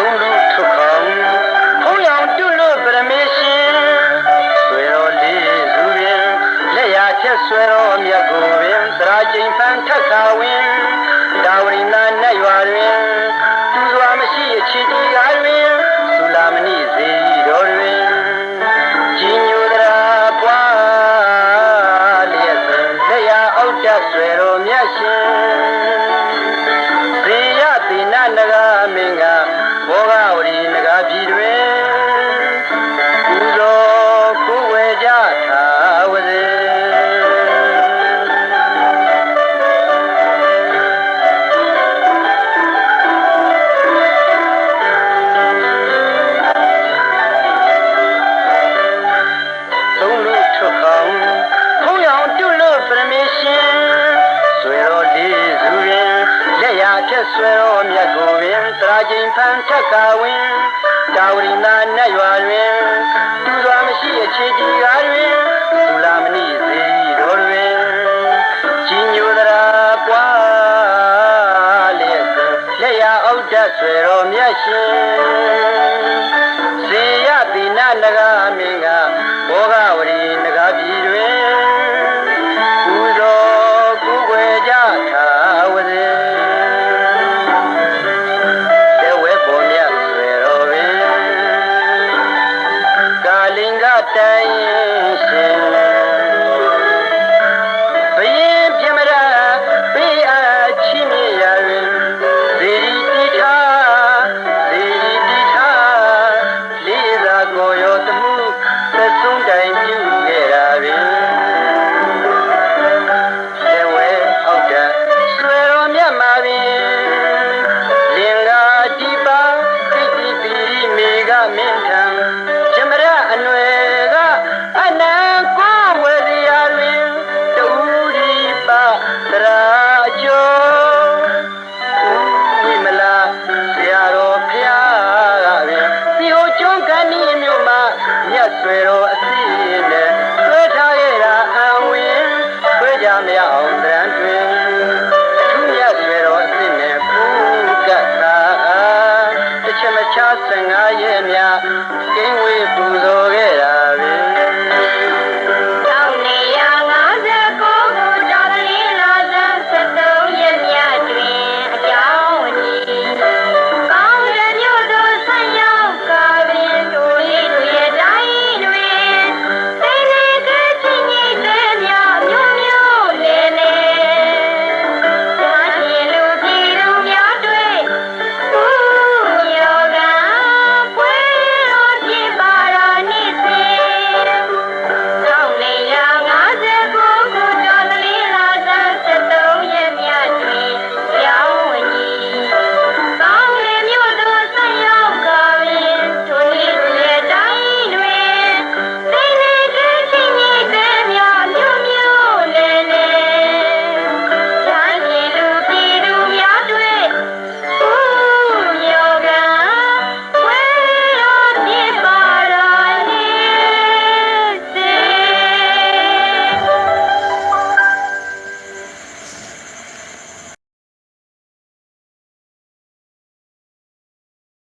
သုံးလူထုတ်ခေါင်ဖုံးရောင်တွလို့ပရမေရှင်ဆွေတော်လေးစုပင်လက်ရချက်ဆွဲတော်မြတ်ကိုပင်သရာချိန်ဖန်ထက်ခါဝင်ဒါဝရိနာနဲ့ရွာတွင်သူစွာမရှိအခြေတီကားတွင်သုလာမဏိဇေယီတော်တွင်ကြီးညိုတရာပွားလျက်စဉ်လက်ရအောက်တက်ဆွဲတော်မြတ်ရှင် ဖန်ထက်ကဝင်တာဝရိနာနဲ့ရွာတွင်သူစွာမရှိအခြေတီကားတွင်သုလာမဏိဇေယီတော်တွင်ကြီးညိုတရာပွားလျက်စဉ်လက်ရအောက်တက်ဆွဲတော်မြတ်ရှင် ဆွဲကြမရအောင်တရံတွင်အထူးမြတ်ဆွေတော်အစီနဲ့ပူကတ်တာတစ်ချက်မချ15ရဲ့မြကိန်းဝေပူဇော